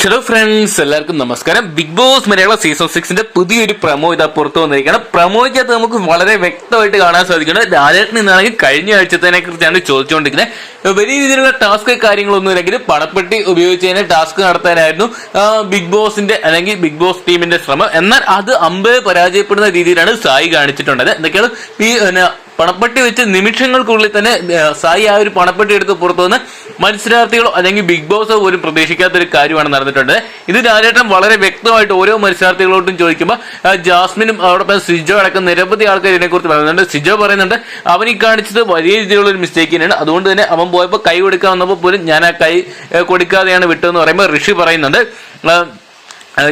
Hello friends എല്ലാവർക്കും നമസ്കാരം. Big Boss Malayala season സിക്സിന്റെ പുതിയൊരു പ്രമോ ഇതാ പുറത്തു വന്നിരിക്കുകയാണ്. പ്രമോയ്ക്കകത്ത് നമുക്ക് വളരെ വ്യക്തമായിട്ട് കാണാൻ സാധിക്കുന്നത് രാജേട്ടൻ എന്നാണെങ്കിൽ കഴിഞ്ഞ ആഴ്ചത്തേനെ കുറിച്ചാണ് ചോദിച്ചുകൊണ്ടിരിക്കുന്നത്. വലിയ രീതിയിലുള്ള ടാസ്ക് കാര്യങ്ങളൊന്നും ഇല്ലെങ്കിൽ പണപ്പെട്ടി ഉപയോഗിച്ച് തന്നെ ടാസ്ക് നടത്താനായിരുന്നു ബിഗ് ബോസിന്റെ അല്ലെങ്കിൽ ബിഗ് ബോസ് ടീമിന്റെ ശ്രമം. എന്നാൽ അത് അമ്പത് പരാജയപ്പെടുന്ന രീതിയിലാണ് സായി കാണിച്ചിട്ടുണ്ടത് എന്തൊക്കെയാണ്? ഈ പണപ്പെട്ടി വെച്ച് നിമിഷങ്ങൾക്കുള്ളിൽ തന്നെ സായി ആ ഒരു പണപ്പെട്ടി എടുത്ത് പുറത്തു വന്ന് മത്സരാർത്ഥികളോ അല്ലെങ്കിൽ ബിഗ് ബോസോ പോലും പ്രതീക്ഷിക്കാത്ത ഒരു കാര്യമാണ് നടന്നിട്ടുണ്ട്. ഇത് രാജേട്ടൻ വളരെ വ്യക്തമായിട്ട് ഓരോ മത്സരാർത്ഥികളോട്ടും ചോദിക്കുമ്പോൾ ജാസ്മിനും അതോടൊപ്പം സിജോ അടക്കം നിരവധി ആൾക്കാർ ഇതിനെക്കുറിച്ച് പറയുന്നുണ്ട്. സിജോ പറയുന്നുണ്ട് അവൻ ഈ കാണിച്ചത് വലിയ രീതിയിലുള്ള ഒരു മിസ്റ്റേക്ക് തന്നെയാണ്. അതുകൊണ്ട് തന്നെ അവൻ പോയപ്പോൾ കൈ കൊടുക്കാൻ വന്നപ്പോൾ പോലും ഞാൻ ആ കൈ കൊടുക്കാതെയാണ് വിട്ടതെന്ന് പറയുമ്പോൾ ഋഷി പറയുന്നുണ്ട്.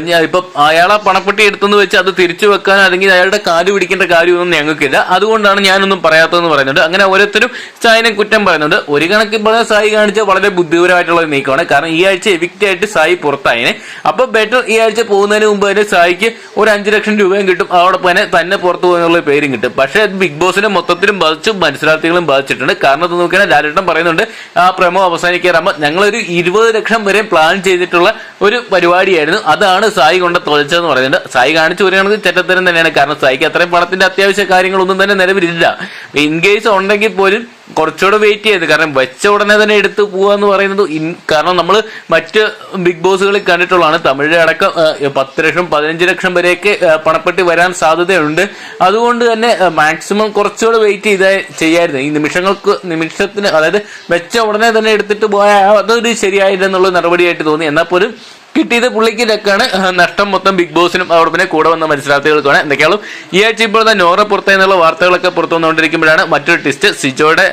ഞാൻ ഇപ്പൊ അയാളെ പണപ്പെട്ടി എടുത്തെന്ന് വെച്ച് അത് തിരിച്ചു വെക്കാൻ അല്ലെങ്കിൽ അയാളുടെ കാൽ പിടിക്കേണ്ട കാര്യമൊന്നും ഞങ്ങൾക്കില്ല. അതുകൊണ്ടാണ് ഞാനൊന്നും പറയാത്തതെന്ന് പറയുന്നുണ്ട് അങ്ങനെ ഓരോരുത്തരും സായിനെ കുറ്റം പറയുന്നുണ്ട്. ഒരു കണക്ക് പറഞ്ഞാൽ സായി കാണിച്ച വളരെ ബുദ്ധിപരമായിട്ടുള്ള നീക്കമാണ്. കാരണം ഈ ആഴ്ച എവിക്റ്റ് ആയിട്ട് സായി പുറത്തായിനെ. അപ്പൊ ബെറ്റർ ഈ ആഴ്ച പോകുന്നതിന് മുമ്പ് തന്നെ സായിക്ക് ഒരു അഞ്ചു ലക്ഷം രൂപയും കിട്ടും. അതോടൊപ്പം തന്നെ തന്നെ പുറത്തു പോകുന്നുള്ള പേരും കിട്ടും. പക്ഷേ ബിഗ് ബോസിനെ മൊത്തത്തിലും ബാധിച്ചു മത്സരാർത്ഥികളും ബാധിച്ചിട്ടുണ്ട്. കാരണം നോക്കിയാൽ ലാലേട്ടൻ പറയുന്നുണ്ട് ആ പ്രമോ അവസാനിക്കാറാകുമ്പോൾ ഞങ്ങളൊരു ഇരുപത് ലക്ഷം വരെ പ്ലാൻ ചെയ്തിട്ടുള്ള ഒരു പരിപാടിയായിരുന്നു. അതാണ് സായി കൊണ്ട് തുളച്ചതെന്ന് പറയുന്നത്. സായി കാണിച്ചു വരികയാണെങ്കിൽ ചെറ്റത്തരം തന്നെയാണ്. കാരണം സായിക്ക് അത്രയും പണത്തിന്റെ അത്യാവശ്യ കാര്യങ്ങളൊന്നും തന്നെ നിലവിലില്ല. ഇൻ കേസ് ഉണ്ടെങ്കിൽ പോലും കുറച്ചുകൂടെ വെയിറ്റ് ചെയ്ത് കാരണം വെച്ച ഉടനെ തന്നെ എടുത്തു പോവുക എന്ന് പറയുന്നത് കാരണം നമ്മൾ മറ്റ് ബിഗ് ബോസുകളിൽ കണ്ടിട്ടുള്ളതാണ്. തമിഴ് അടക്കം പത്ത് ലക്ഷം പതിനഞ്ച് ലക്ഷം വരെയൊക്കെ പണപ്പെട്ടി വരാൻ സാധ്യതയുണ്ട്. അതുകൊണ്ട് തന്നെ മാക്സിമം കുറച്ചുകൂടെ വെയിറ്റ് ചെയ്ത ചെയ്യായിരുന്നു. ഈ നിമിഷങ്ങൾക്ക് നിമിഷത്തിന് അതായത് വെച്ച ഉടനെ തന്നെ എടുത്തിട്ട് പോയാൽ അതൊരു ശരിയായില്ലെന്നുള്ള നടപടിയായിട്ട് തോന്നി. എന്നാൽ പോലും കിട്ടിയത് പുള്ളിക്ക് ഇതൊക്കെയാണ്. നഷ്ടം മൊത്തം ബിഗ് ബോസിനും അവിടെ പിന്നെ കൂടെ വന്ന മത്സരാർത്ഥികൾക്കാണ് എന്തൊക്കെയാണ് ഈ ആഴ്ച ഇപ്പോൾ നോറ പുറത്തേന്നുള്ള വാർത്തകളൊക്കെ പുറത്തു വന്നുകൊണ്ടിരിക്കുമ്പോഴാണ് മറ്റൊരു ടിസ്റ്റ് സിജോയുടെ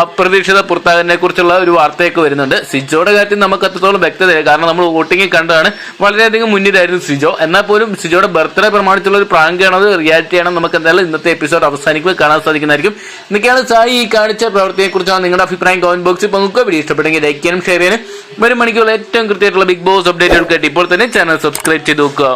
അപ്രതീക്ഷിത പുറത്താകലിനെ കുറിച്ചുള്ള ഒരു വാർത്തയൊക്കെ വരുന്നുണ്ട്. സിജോയുടെ കാര്യത്തിൽ നമുക്ക് അത്രത്തോളം വ്യക്തതയില്ല. കാരണം നമ്മൾ വോട്ടിങ്ങിൽ കണ്ടതാണ്. വളരെയധികം മുന്നിലായിരുന്നു സിജോ. എന്നാൽ പോലും സിജോയുടെ ബർത്ത്ഡേ പ്രമാണിച്ചുള്ള ഒരു പ്രാങ്ക് ആണ് അത് റിയാലിറ്റി ആണ് നമുക്ക് എന്തായാലും ഇന്നത്തെ എപ്പിസോഡ് അവസാനിക്കുമ്പോൾ കാണാൻ സാധിക്കുന്നതായിരിക്കും. ഇതൊക്കെയാണ് സായി ഈ കാണിച്ച പ്രവൃത്തിയെ കുറിച്ചാണ് നിങ്ങളുടെ അഭിപ്രായം കമന്റ് ബോക്സിൽ പങ്കുവെക്കുക. വീഡിയോ ഇഷ്ടപ്പെട്ടെങ്കിൽ ലൈക്ക് ചെയ്യാനും ഷെയർ ചെയ്യാനും വരും മണിക്കുള്ള ഏറ്റവും കൃത്യമായിട്ടുള്ള ബിഗ് ബോസ് അപ്ഡേറ്റുകൾക്കായിട്ട് ഇപ്പോൾ തന്നെ ചാനൽ സബ്സ്ക്രൈബ് ചെയ്ത് നോക്കുക.